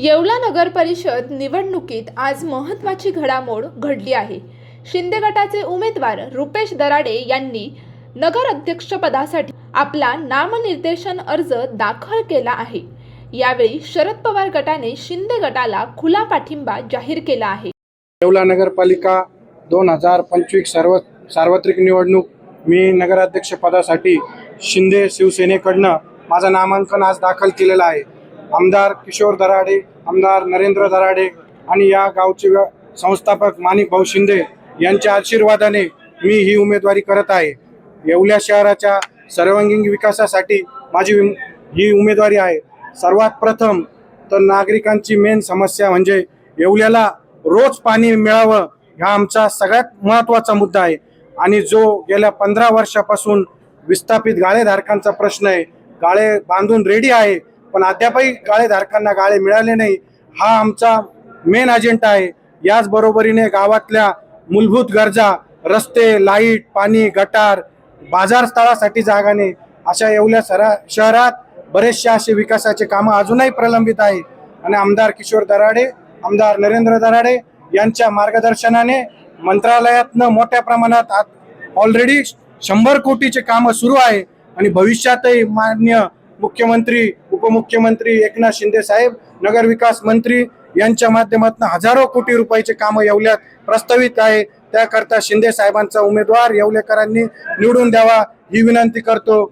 येवला नगर परिषद निवडणुकीत आज महत्त्वाची घडामोड घडली आहे. शिंदे गटाचे उमेदवार रुपेश दराडे यांनी नगर अध्यक्षपदासाठी आपला नामनिर्देशन अर्ज दाखल केला आहे. यावेळी शरद पवार गटाने शिंदे गटाला खुला पाठिंबा जाहीर केला आहे. येवला नगरपालिका दोन हजार पंचवीस सर्व सार्वत्रिक निवडणूक मी नगराध्यक्ष पदासाठी शिंदे शिवसेनेकडनं माझं नामांकन आज दाखल केलेलं आहे. आमदार किशोर दराडे आमदार नरेंद्र दराडे आणि या गावचे संस्थापक माणिक भाऊ शिंदे यांच्या आशीर्वादाने मी ही उमेदवारी करत आहे. येवल्या शहराच्या सर्वांगीण विकासासाठी माझी ही उमेदवारी आहे. सर्वात प्रथम तर नागरिकांची मेन समस्या म्हणजे येवल्याला रोज पाणी मिळावं हा आमचा सगळ्यात महत्त्वाचा मुद्दा आहे. आणि जो गेल्या पंधरा वर्षापासून विस्थापित गाळेधारकांचा प्रश्न आहे गाळे बांधून रेडी आहे पण अद्यापही गाळेधारकांना गाळे मिळाले नाही. हा आमचा मेन अजेंडा आहे. याचबरोबरीने गावातल्या मूलभूत गरजा रस्ते लाइट पाणी गटार बाजारस्थळासाठी जागाने अशा येवल्या सरा शहरात बरेचसे असे विकासाचे कामं अजूनही प्रलंबित आहे आणि आमदार किशोर दराडे आमदार नरेंद्र दराडे यांच्या मार्गदर्शनाने मंत्रालयातनं मोठ्या प्रमाणात ऑलरेडी शंभर कोटीचे कामं सुरू आहे. आणि भविष्यातही मान्य मुख्यमंत्री उपमुख्यमंत्री एकनाथ शिंदे साहेब नगरविकास मंत्री यांच्या माध्यमातून हजारो कोटी रुपयाचे कामं येवल्यात प्रस्तावित आहे. त्याकरता शिंदे साहेबांचा उमेदवार येवलेकरांनी निवडून द्यावा ही विनंती करतो.